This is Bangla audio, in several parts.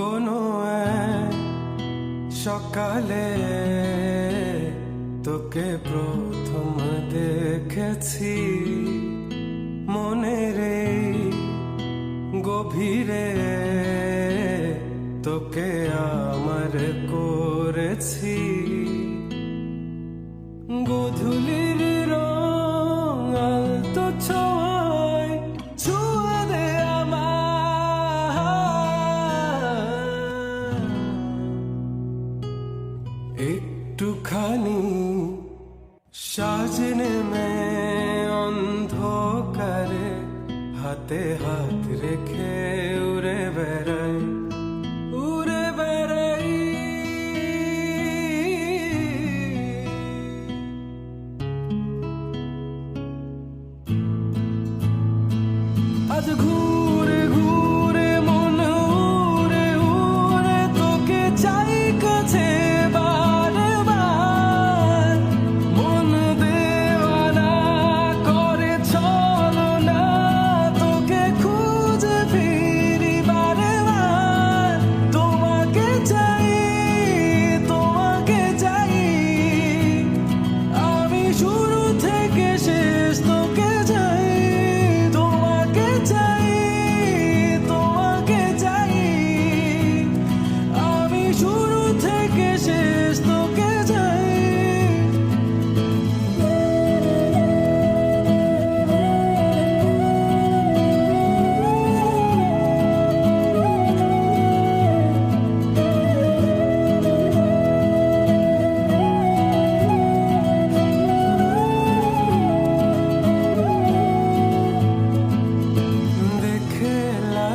কোনো সকালে তোকে প্রথম দেখেছি। মনে রে গভীরে তোকে আমার করেছি। গধূলির রং তো ছোঁয়ায় একটুখানি সাজনে মে অন্ধকারে হাতে হাত রেখে উড়ে বেড়াই উড়ে বেড়াই। আজ ঘুরে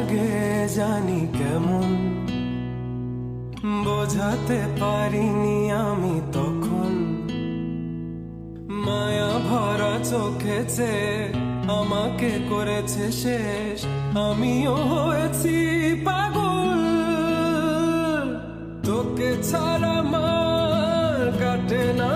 লাগে জানি কেমন। বোঝাতে পারিনি আমি তখন। মায়া ভরা চোখে যে আমাকে করেছে শেষ, আমিও হয়েছি পাগল। তোকে ছাড়া মার কাটে না